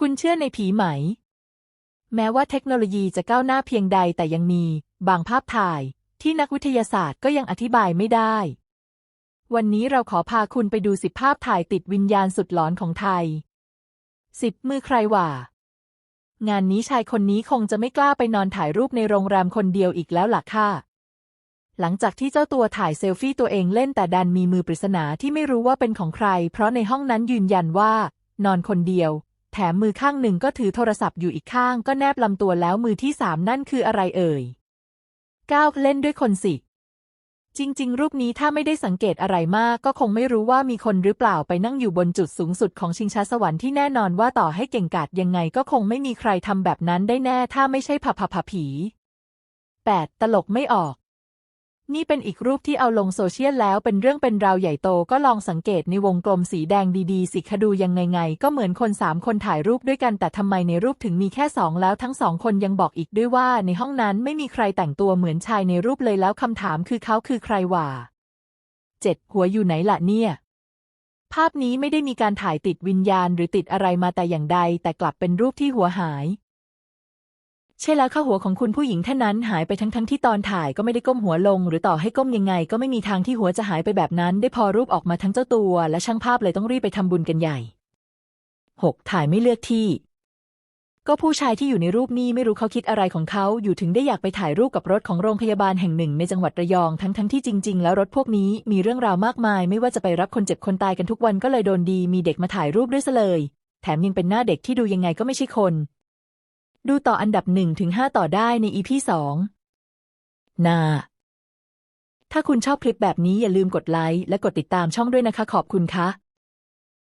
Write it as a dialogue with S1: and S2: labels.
S1: คุณเชื่อในผีไหม แม้ว่าเทคโนโลยีจะก้าวหน้าเพียงใดแต่ยังมี บางภาพถ่ายที่นักวิทยาศาสตร์ก็ยังอธิบายไม่ได้ วันนี้เราขอพาคุณไปดูสิบภาพถ่ายติดวิญญาณสุดหลอนของไทยสิบมือใครหว่า งานนี้ชายคนนี้คงจะไม่กล้าไปนอนถ่ายรูปในโรงแรมคนเดียวอีกแล้วล่ะค่ะ หลังจากที่เจ้าตัวถ่ายเซลฟี่ตัวเองเล่นแต่ดันมีมือปริศนาที่ไม่รู้ว่าเป็นของใคร เพราะในห้องนั้นยืนยันว่า นอนคนเดียว แถมมือข้างหนึ่งก็ถือโทรศัพท์อยู่อีกข้างก็แนบลำตัวแล้วมือที่สามนั่นคืออะไรเอ่ยก้าวเล่นด้วยคนสิ จริง ๆ รูปนี้ถ้าไม่ได้สังเกตอะไรมาก ก็คงไม่รู้ว่ามีคนหรือเปล่าไปนั่งอยู่บนจุดสูงสุดของชิงช้าสวรรค์ที่แน่นอนว่าต่อให้เก่งกาจยังไงก็คงไม่มีใครทำแบบนั้นได้แน่ถ้าไม่ใช่ผับผับผับผี 8. ตลกไม่ออก นี่เป็นอีกรูปที่เอาลงโซเชียลแล้วเป็นเรื่องเป็นราวใหญ่โตก็ลองสังเกตในวงกลมสีแดงดีๆ สิคดูยังไงไง ก็เหมือนคนสามคนถ่ายรูปด้วยกันแต่ทำไมในรูปถึงมีแค่สองแล้วทั้งสองคนยังบอกอีกด้วยว่าในห้องนั้นไม่มีใครแต่งตัวเหมือนชายในรูปเลยแล้วคำถามคือเขาคือใครวะเจ็ดหัวอยู่ไหนล่ะเนี่ยภาพนี้ไม่ได้มีการถ่ายติดวิญญาณหรือติดอะไรมาแต่อย่างใด แต่กลับเป็นรูปที่หัวหาย ใช่แล้วค่ะหัวของคุณผู้หญิงท่านนั้นหายไปทั้งทั้งที่ตอนถ่ายก็ไม่ได้ก้มหัวลง หรือต่อให้ก้มยังไง ก็ไม่มีทางที่หัวจะหายไปแบบนั้น ได้พอรูปออกมาทั้งเจ้าตัว และช่างภาพเลยต้องรีบไปทำบุญกันใหญ่ 6. ถ่ายไม่เลือกที่ ก็ผู้ชายที่อยู่ในรูปนี้ไม่รู้เขาคิดอะไรของเขาอยู่ถึงได้อยากไปถ่ายรูปกับรถของโรงพยาบาลแห่งหนึ่ง ในจังหวัดระยองทั้งทั้งที่จริง ๆ แล้วรถพวกนี้มีเรื่องราวมากมาย ไม่ว่าจะไปรับคนเจ็บคนตายกันทุกวันก็เลยโดนดี มีเด็กมาถ่ายรูปด้วยซะเลย แถมยังเป็นหน้าเด็กที่ดูยังไงก็ไม่ใช่คน ดูต่ออันดับหนึ่งถึงห้าต่อได้ในอีพีสองนาถ้าคุณชอบคลิปแบบนี้อย่าลืมกดไลค์และกดติดตามช่องด้วยนะคะขอบคุณค่ะ